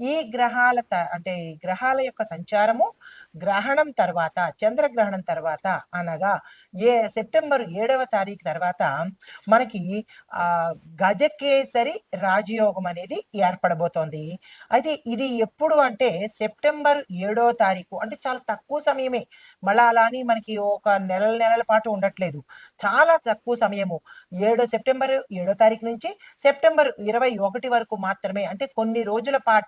ఈ గ్రహాల త- అంటే గ్రహాల యొక్క సంచారము గ్రహణం తర్వాత చంద్రగ్రహణం తర్వాత అనగా ఏ సెప్టెంబర్ ఏడవ తారీఖు తర్వాత మనకి ఆ గజకేసరి రాజయోగం అనేది ఏర్పడబోతోంది. అయితే ఇది ఎప్పుడు అంటే సెప్టెంబర్ ఏడో తారీఖు అంటే చాలా తక్కువ సమయమే. మళ్ళా అలా అని మనకి ఒక నెలల నెలల పాటు ఉండట్లేదు. చాలా తక్కువ సమయము. ఏడో సెప్టెంబర్ ఏడో తారీఖు నుంచి సెప్టెంబర్ ఇరవై ఒకటి వరకు మాత్రమే అంటే కొన్ని రోజుల పాటు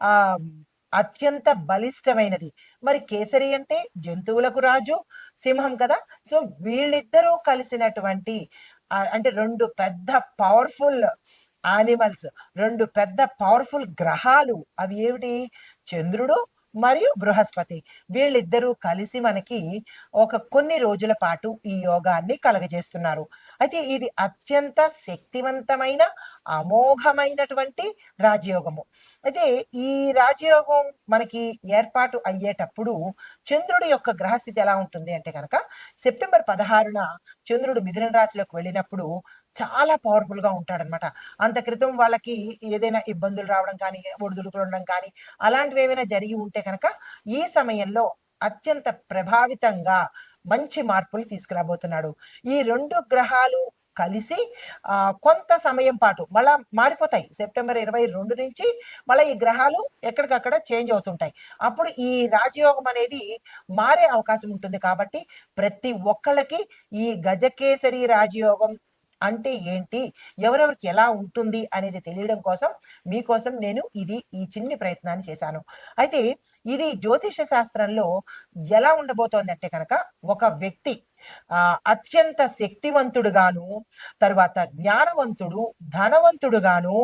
ఆ అత్యంత బలిష్టమైనది. మరి కేసరి అంటే జంతువులకు రాజు సింహం కదా? సో వీళ్ళిద్దరూ కలిసినటువంటి అంటే రెండు పెద్ద పవర్ఫుల్ ఆనిమల్స్ రెండు పెద్ద పవర్ఫుల్ గ్రహాలు. అవి ఏమిటి? చంద్రుడు మరియు బృహస్పతి. వీళ్ళిద్దరూ కలిసి మనకి ఒక కొన్ని రోజుల పాటు ఈ యోగాన్ని కలగజేస్తున్నారు. అయితే ఇది అత్యంత శక్తివంతమైన అమోఘమైనటువంటి రాజయోగము. అయితే ఈ రాజయోగం మనకి ఏర్పాటు అయ్యేటప్పుడు చంద్రుడి యొక్క గ్రహస్థితి ఎలా ఉంటుంది అంటే కనుక సెప్టెంబర్ పదహారున చంద్రుడు మిథున రాశిలోకి వెళ్ళినప్పుడు చాలా పవర్ఫుల్గా ఉంటాడనమాట అంత క్రితం వాళ్ళకి ఏదైనా ఇబ్బందులు రావడం కానీ ఒడిదుడుకులు ఉండడం కానీ అలాంటివి ఏమైనా జరిగి ఉంటే కనుక ఈ సమయంలో అత్యంత ప్రభావితంగా మంచి మార్పులు తీసుకురాబోతున్నాడు. ఈ రెండు గ్రహాలు కలిసి ఆ కొంత సమయం పాటు మళ్ళా మారిపోతాయి. సెప్టెంబర్ ఇరవై రెండు నుంచి మళ్ళీ ఈ గ్రహాలు ఎక్కడికక్కడ చేంజ్ అవుతుంటాయి. అప్పుడు ఈ రాజయోగం అనేది మారే అవకాశం ఉంటుంది కాబట్టి ప్రతి ఒక్కళ్ళకి ఈ గజకేసరి రాజయోగం అంటే ఏంటి? ఎవరెవరికి ఎలా ఉంటుంది అనేది తెలియడం కోసం మీకోసం నేను ఇది ఈ చిన్ని ప్రయత్నాన్ని చేశాను. అయితే ఇది జ్యోతిష శాస్త్రంలో ఎలా ఉండబోతోంది అంటే కనుక ఒక వ్యక్తి ఆ అత్యంత శక్తివంతుడుగాను తర్వాత జ్ఞానవంతుడు ధనవంతుడుగాను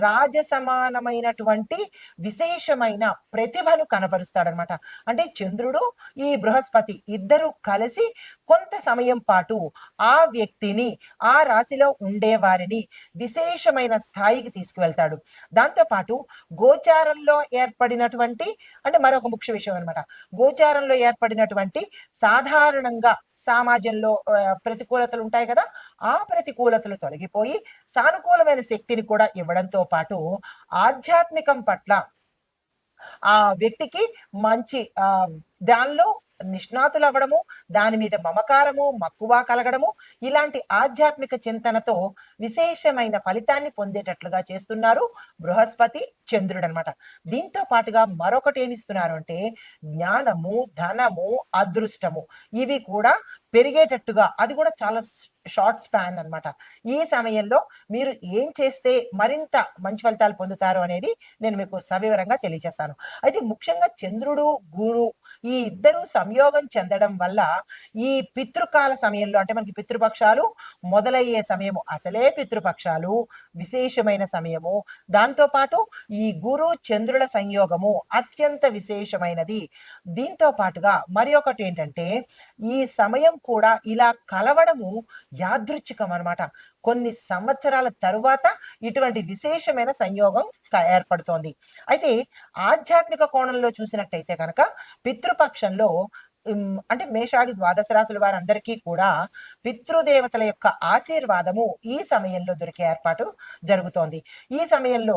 రాజ సమానమైనటువంటి విశేషమైన ప్రతిభను కనబరుస్తాడనమాట. అంటే చంద్రుడు ఈ బృహస్పతి ఇద్దరు కలిసి కొంత సమయం పాటు ఆ వ్యక్తిని ఆ రాశిలో ఉండే వారిని విశేషమైన స్థాయికి తీసుకువెళ్తాడు. దాంతోపాటు గోచారంలో ఏర్పడినటువంటి అంటే మరొక ముఖ్య విషయం అనమాట గోచారంలో ఏర్పడినటువంటి సాధారణంగా సమాజంలో ఆ, ప్రతికూలతలు ఉంటాయి కదా ఆ ప్రతికూలతలు తొలగిపోయి సానుకూలమైన శక్తిని కూడా ఇవ్వడంతో పాటు ఆధ్యాత్మికం పట్ల ఆ వ్యక్తికి మంచి ఆ దానిలో నిష్ణాతులు అవ్వడము దాని మీద మమకారము మక్కువ కలగడము ఇలాంటి ఆధ్యాత్మిక చింతనతో విశేషమైన ఫలితాన్ని పొందేటట్లుగా చేస్తున్నారు బృహస్పతి చంద్రుడు అనమాట దీంతో పాటుగా మరొకటి ఏమిస్తున్నారు అంటే జ్ఞానము ధనము అదృష్టము. ఇవి కూడా పెరిగేటట్టుగా అది కూడా చాలా షార్ట్ స్పాన్ అన్నమాట. ఈ సమయంలో మీరు ఏం చేస్తే మరింత మంచి ఫలితాలు పొందుతారు అనేది నేను మీకు సవివరంగా తెలియజేస్తాను. అయితే ముఖ్యంగా చంద్రుడు గురు ఈ ఇద్దరు సంయోగం చెందడం వల్ల ఈ పితృకాల సమయంలో అంటే మనకి పితృపక్షాలు మొదలయ్యే సమయము అసలే పితృపక్షాలు విశేషమైన సమయము. దాంతోపాటు ఈ గురు చంద్రుల సంయోగము అత్యంత విశేషమైనది. దీంతో పాటుగా మరి ఒకటి ఏంటంటే ఈ సమయం కూడా ఇలా కలవడము యాదృచ్ఛికం అనమాట కొన్ని సంవత్సరాల తరువాత ఇటువంటి విశేషమైన సంయోగం ఏర్పడుతోంది. అయితే ఆధ్యాత్మిక కోణంలో చూసినట్టయితే కనుక పితృపక్షంలో అంటే మేషాది ద్వాదశ రాశుల వారందరికీ కూడా పితృదేవతల యొక్క ఆశీర్వాదము ఈ సమయంలో దొరికే ఏర్పాటు జరుగుతోంది. ఈ సమయంలో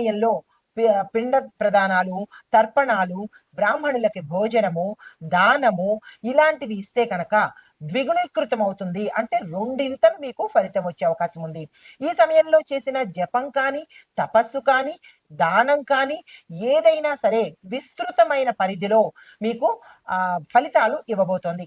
సమయంలో పిండ ప్రదానాలు తర్పణాలు బ్రాహ్మణులకి భోజనము దానము ఇలాంటివి ఇస్తే కనుక ద్విగుణీకృతం అవుతుంది అంటే రెండింతలు మీకు ఫలితం వచ్చే అవకాశం ఉంది. ఈ సమయంలో చేసిన జపం కానీ తపస్సు కానీ దానం కానీ ఏదైనా సరే విస్తృతమైన పరిధిలో మీకు ఆ ఫలితాలు ఇవ్వబోతోంది.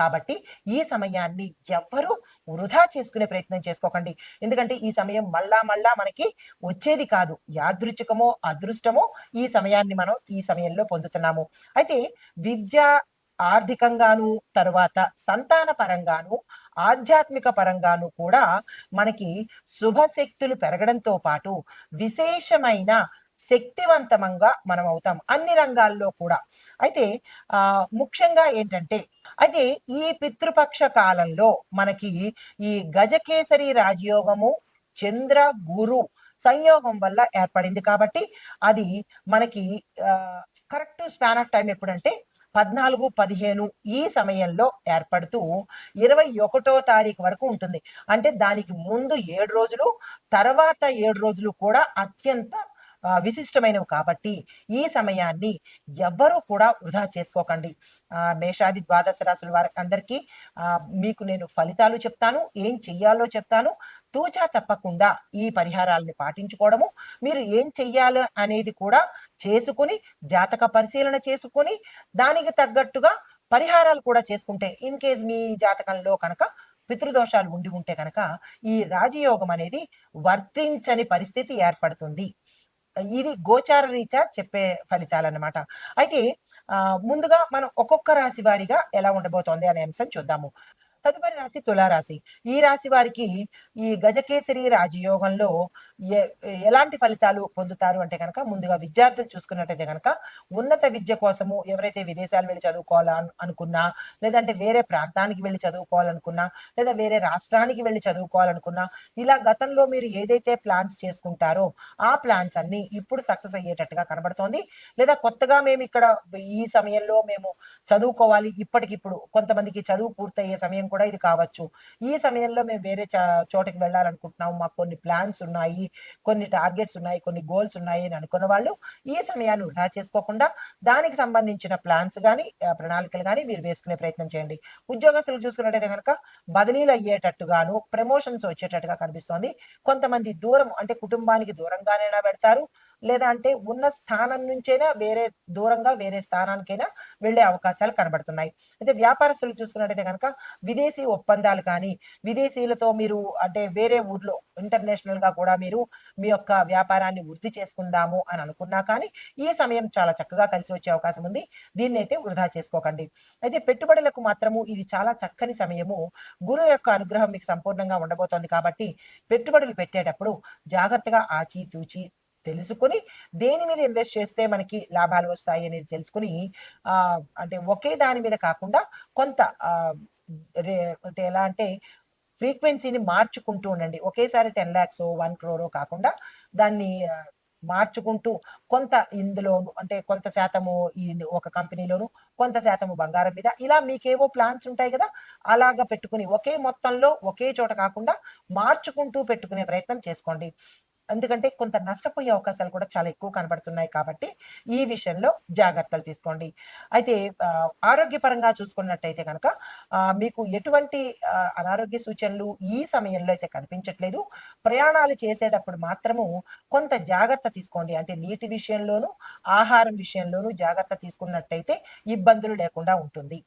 కాబట్టి ఈ సమయాన్ని ఎవ్వరూ వృధా చేసుకునే ప్రయత్నం చేసుకోకండి. ఎందుకంటే ఈ సమయం మళ్ళా మళ్ళా మనకి వచ్చేది కాదు. యాదృచ్ఛికమో అదృష్టమో ఈ సమయాన్ని మనం ఈ సమయంలో పొందుతున్నాము. అయితే విద్య ఆర్థికంగాను తరువాత సంతాన పరంగాను ఆధ్యాత్మిక పరంగాను కూడా మనకి శుభశక్తులు పెరగడంతో పాటు విశేషమైన శక్తివంతమంగా మనం అవుతాం అన్ని రంగాల్లో కూడా. అయితే ఆ ముఖ్యంగా ఏంటంటే అయితే ఈ పితృపక్ష కాలంలో మనకి ఈ గజకేసరి రాజయోగము చంద్ర గురు సంయోగం వల్ల ఏర్పడింది కాబట్టి అది మనకి కరెక్ట్ స్పాన్ ఆఫ్ టైం ఎప్పుడంటే పద్నాలుగు పదిహేను ఈ సమయంలో ఏర్పడుతూ ఇరవై ఒకటో తారీఖు వరకు ఉంటుంది. అంటే దానికి ముందు ఏడు రోజులు తర్వాత ఏడు రోజులు కూడా అత్యంత విశిష్టమైనవి కాబట్టి ఈ సమయాన్ని ఎవ్వరూ కూడా వృధా చేసుకోకండి. ఆ, మేషాది ద్వాదశ రాశుల వారికి అందరికీ ఆ, మీకు నేను ఫలితాలు చెప్తాను ఏం చెయ్యాలో చెప్తాను. తూచా తప్పకుండా ఈ పరిహారాలని పాటించుకోవడము మీరు ఏం చెయ్యాలి అనేది కూడా చేసుకుని జాతక పరిశీలన చేసుకుని దానికి తగ్గట్టుగా పరిహారాలు కూడా చేసుకుంటే ఇన్ కేస్ మీ జాతకంలో కనుక పితృదోషాలు ఉండి ఉంటే కనుక ఈ రాజయోగం అనేది వర్తించని పరిస్థితి ఏర్పడుతుంది. ఇది గోచార రీత్యా చెప్పే ఫలితాలు అన్నమాట అయితే ఆ, ముందుగా మనం ఒక్కొక్క రాశి వారిగా ఎలా ఉండబోతోంది అనే అంశం చూద్దాము. తదుపరి రాశి తులారాశి. ఈ రాశి వారికి ఈ గజకేసరి రాజయోగంలో ఎలాంటి ఫలితాలు పొందుతారు అంటే కనుక ముందుగా విద్యార్థులు చూసుకున్నట్టయితే కనుక ఉన్నత విద్య కోసము ఎవరైతే విదేశాలు వెళ్ళి చదువుకోవాలని అనుకున్నా లేదంటే వేరే ప్రాంతానికి వెళ్ళి చదువుకోవాలనుకున్నా లేదా వేరే రాష్ట్రానికి వెళ్ళి చదువుకోవాలనుకున్నా ఇలా గతంలో మీరు ఏదైతే ప్లాన్స్ చేసుకుంటారో ఆ ప్లాన్స్ అన్ని ఇప్పుడు సక్సెస్ అయ్యేటట్టుగా కనబడుతోంది. లేదా కొత్తగా మేము ఇక్కడ ఈ సమయంలో మేము చదువుకోవాలి ఇప్పటికిప్పుడు కొంతమందికి చదువు పూర్తయ్యే సమయం కూడా ఇది కావచ్చు. ఈ సమయంలో మేము వేరే చోటకి వెళ్ళాలనుకుంటున్నాము. మాకు కొన్ని ప్లాన్స్ ఉన్నాయి. కొన్ని టార్గెట్స్ ఉన్నాయి. కొన్ని గోల్స్ ఉన్నాయి అని అనుకున్న వాళ్ళు ఈ సమయాన్ని వృధా చేసుకోకుండా దానికి సంబంధించిన ప్లాన్స్ కానీ ప్రణాళికలు కానీ మీరు వేసుకునే ప్రయత్నం చేయండి. ఉద్యోగస్తులు చూసుకున్నట్టయితే కనుక బదిలీలు అయ్యేటట్టుగాను ప్రమోషన్స్ వచ్చేటట్టుగా కనిపిస్తోంది. కొంతమంది దూరం అంటే కుటుంబానికి దూరంగానైనా పెడతారు. లేదా అంటే ఉన్న స్థానం నుంచైనా వేరే దూరంగా వేరే స్థానానికైనా వెళ్ళే అవకాశాలు కనబడుతున్నాయి. అయితే వ్యాపారస్తులు చూసుకున్నట్టయితే కనుక విదేశీ ఒప్పందాలు కానీ విదేశీయులతో మీరు అంటే వేరే ఊర్లో ఇంటర్నేషనల్గా కూడా మీరు మీ యొక్క వ్యాపారాన్ని వృద్ధి చేసుకుందాము అని అనుకున్నా కానీ ఈ సమయం చాలా చక్కగా కలిసి వచ్చే అవకాశం ఉంది. దీన్ని అయితే వృధా చేసుకోకండి. అయితే పెట్టుబడులకు మాత్రము ఇది చాలా చక్కని సమయము. గురువు యొక్క అనుగ్రహం మీకు సంపూర్ణంగా ఉండబోతోంది కాబట్టి పెట్టుబడులు పెట్టేటప్పుడు జాగ్రత్తగా ఆచితూచి తెలుసుకుని దేని మీద ఇన్వెస్ట్ చేస్తే మనకి లాభాలు వస్తాయి అనేది తెలుసుకుని ఆ అంటే ఒకే దాని మీద కాకుండా కొంత రే అంటే ఎలా అంటే ఫ్రీక్వెన్సీని మార్చుకుంటూ ఉండండి. ఒకేసారి టెన్ ల్యాక్స్ వన్ క్రోరో కాకుండా దాన్ని మార్చుకుంటూ కొంత ఇందులో అంటే కొంత శాతము ఈ ఒక కంపెనీలోను కొంత శాతము బంగారం మీద ఇలా మీకేవో ప్లాన్స్ ఉంటాయి కదా అలాగా పెట్టుకుని ఒకే మొత్తంలో ఒకే చోట కాకుండా మార్చుకుంటూ పెట్టుకునే ప్రయత్నం చేసుకోండి. ఎందుకంటే కొంత నష్టపోయే అవకాశాలు కూడా చాలా ఎక్కువ కనబడుతున్నాయి కాబట్టి ఈ విషయంలో జాగ్రత్తలు తీసుకోండి. అయితే ఆరోగ్యపరంగా చూసుకున్నట్టయితే కనుక మీకు ఎటువంటి అనారోగ్య సూచనలు ఈ సమయంలో అయితే కనిపించట్లేదు. ప్రయాణాలు చేసేటప్పుడు మాత్రము కొంత జాగ్రత్త తీసుకోండి. అంటే నీటి విషయంలోనూ ఆహారం విషయంలోనూ జాగ్రత్త తీసుకున్నట్టయితే ఇబ్బందులు లేకుండా ఉంటుంది.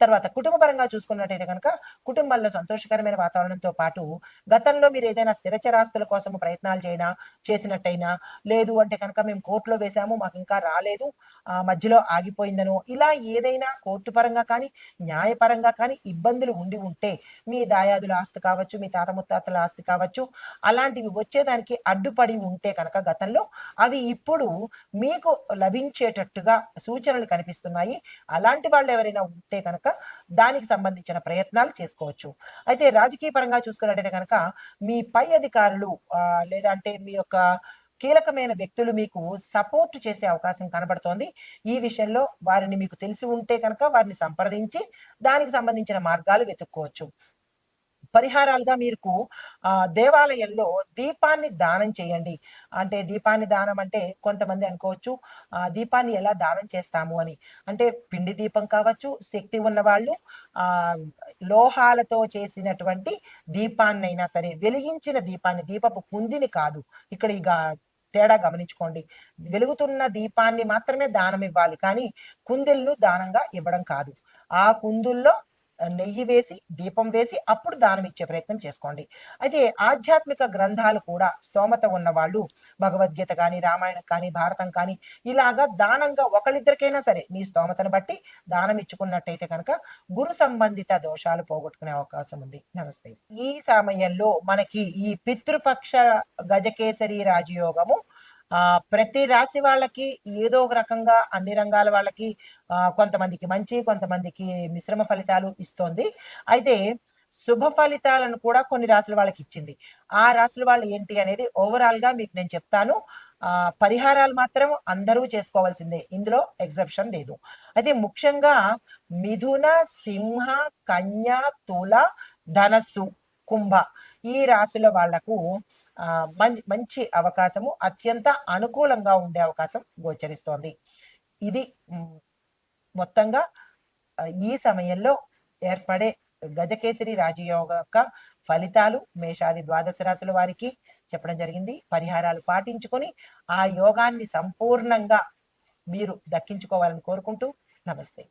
తర్వాత కుటుంబపరంగా చూసుకున్నట్టయితే కనుక కుటుంబంలో సంతోషకరమైన వాతావరణంతో పాటు గతంలో మీరు ఏదైనా స్థిరచరాస్తుల కోసం ప్రయత్నాలు చేయనా చేసినట్టయినా లేదు అంటే కనుక మేము కోర్టులో వేసాము మాకు ఇంకా రాలేదు ఆ మధ్యలో ఆగిపోయిందనో ఇలా ఏదైనా కోర్టు పరంగా కానీ న్యాయపరంగా కానీ ఇబ్బందులు ఉండి ఉంటే మీ దాయాదుల ఆస్తి కావచ్చు మీ తాత ముత్తాతల ఆస్తి కావచ్చు అలాంటివి వచ్చేదానికి అడ్డుపడి ఉంటే కనుక గతంలో అవి ఇప్పుడు మీకు లభించేటట్టుగా సూచనలు కనిపిస్తున్నాయి. అలాంటి వాళ్ళు ఎవరైనా ఉంటే కనుక దానికి సంబంధించిన ప్రయత్నాలు చేసుకోవచ్చు. అయితే రాజకీయ పరంగా చూసుకున్నట్టయితే కనుక మీ పై అధికారులు లేదా అంటే మీ యొక్క కీలకమైన వ్యక్తులు మీకు సపోర్ట్ చేసే అవకాశం కనబడుతోంది. ఈ విషయంలో వారిని మీకు తెలిసి ఉంటే కనుక వారిని సంప్రదించి దానికి సంబంధించిన మార్గాలు వెతుక్కోవచ్చు. పరిహారాలుగా మీకు ఆ దేవాలయంలో దీపాన్ని దానం చేయండి. అంటే దీపాన్ని దానం అంటే కొంతమంది అనుకోవచ్చు ఆ దీపాన్ని ఎలా దానం చేస్తాము అని. అంటే పిండి దీపం కావచ్చు శక్తి ఉన్న వాళ్ళు ఆ లోహాలతో చేసినటువంటి దీపాన్నైనా సరే వెలిగించిన దీపాన్ని దీపపు కుందిని కాదు. ఇక్కడ ఇక తేడా గమనించుకోండి. వెలుగుతున్న దీపాన్ని మాత్రమే దానం ఇవ్వాలి కానీ కుందెలను దానంగా ఇవ్వడం కాదు. ఆ కుందుల్లో నెయ్యి వేసి దీపం వేసి అప్పుడు దానం ఇచ్చే ప్రయత్నం చేసుకోండి. అయితే ఆధ్యాత్మిక గ్రంథాలు కూడా స్తోమత ఉన్న వాళ్ళు భగవద్గీత కానీ రామాయణం కానీ భారతం కానీ ఇలాగా దానంగా ఒకళ్ళిద్దరికైనా సరే మీ స్తోమతను బట్టి దానం ఇచ్చుకున్నట్టయితే కనుక గురు సంబంధిత దోషాలు పోగొట్టుకునే అవకాశం ఉంది. నమస్తే. ఈ సమయంలో మనకి ఈ పితృపక్ష గజకేసరి రాజయోగము ఆ ప్రతి రాశి వాళ్ళకి ఏదో ఒక రకంగా అన్ని రంగాల వాళ్ళకి ఆ, కొంతమందికి మంచి కొంతమందికి మిశ్రమ ఫలితాలు ఇస్తోంది. అయితే శుభ ఫలితాలను కూడా కొన్ని రాశుల వాళ్ళకి ఇచ్చింది. ఆ రాశుల వాళ్ళు ఏంటి అనేది ఓవరాల్గా మీకు నేను చెప్తాను. ఆ పరిహారాలు మాత్రం అందరూ చేసుకోవాల్సిందే. ఇందులో ఎగ్జెప్షన్ లేదు. అయితే ముఖ్యంగా మిథున సింహ కన్య తుల ధనస్సు కుంభ ఈ రాశుల వాళ్ళకు మంచి అవకాశము అత్యంత అనుకూలంగా ఉండే అవకాశం గోచరిస్తోంది. ఇది మొత్తంగా ఈ సమయంలో ఏర్పడే గజకేసరి రాజయోగ యొక్క ఫలితాలు మేషాది ద్వాదశ రాశుల వారికి చెప్పడం జరిగింది. పరిహారాలు పాటించుకొని ఆ యోగాన్ని సంపూర్ణంగా మీరు దక్కించుకోవాలని కోరుకుంటూ నమస్తే.